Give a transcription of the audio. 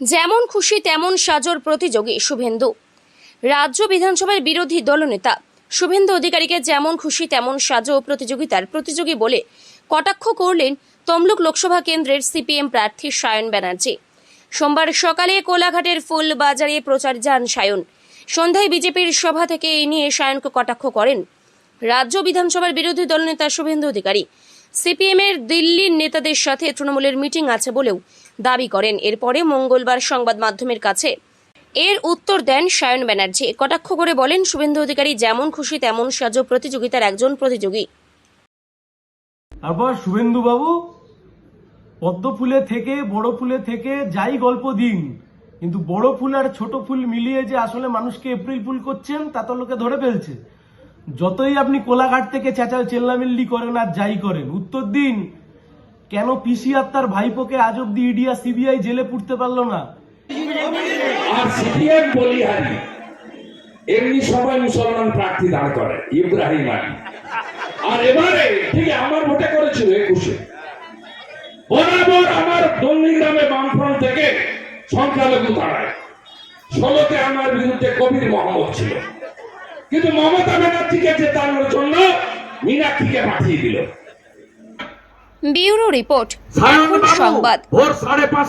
যেমন খুশি, তেমন সাজর প্রতিযোগী শুভেন্দু। রাজ্য বিধানসভার বিরোধী দলনেতা শুভেন্দু অধিকারীকে যেমন খুশি, তেমন সাজো প্রতিযোগিতার প্রতিযোগী বলে কটাক্ষ করলেন তমলুক লোকসভা কেন্দ্রের সিপিএম প্রার্থী সায়ন ব্যানার্জি। সোমবার সকালে কোলাঘাটের ফুল বাজারে প্রচার যান সায়ন। সন্ধ্যায় বিজেপির সভা থেকে এই নিয়ে সায়নকে কটাক্ষ করেন। রাজ্য বিধানসভার বিরোধী দলনেতা শুভেন্দু অধিকারী সিপিএমের দিল্লির নেতাদের সাথে তৃণমূলের মিটিং আছে বলেও দাবি করেন। এরপরে মঙ্গলবার সংবাদ মাধ্যমের কাছে এর উত্তর দেন সায়ন ব্যানার্জি। কটাক্ষ করে বলেন, শুভেন্দু অধিকারী যেমন খুশি, তেমন সাজো প্রতিযোগিতার একজন প্রতিযোগী। তারপর শুভেন্দু বাবু পদ্ম ফুলে থেকে, বড় ফুলে থেকে যাই গল্প দিন, কিন্তু বড় ফুল আর ছোট ফুল মিলিয়ে যে আসলে মানুষকে এপ্রিল ফুল করছেন, তা তো লোকে ধরে ফেলছে। যতই আপনি কোলাঘাট থেকে চেঁচা চেল্লামিল্লি করেন আর যাই করেন, উত্তর দিন, কেন পিসি আর তার ভাইপোকে আজ অব্দি ইডি আর সিবিআই জেলে পুড়তে পারল না? আর এমনি সবাই মুসলমান প্রার্থী দাঁড় করে, ইব্রাহিম আলী। আর এবারে, ঠিক আমার ভোটে করেছিল একুশে। বরাবর আমার বামফ্রন্ট থেকে সংখ্যালঘু দাঁড়ায় ষোলোতে আমার বিরুদ্ধে কবির মোহাম্মদ ছিল। কিন্তু মমতা ব্যানার্জিকে জেতানোর জন্য মীনাক্ষীকে পাঠিয়ে দিল। ব্যুরো রিপোর্ট সংবাদ। ভোর সাড়ে পাঁচ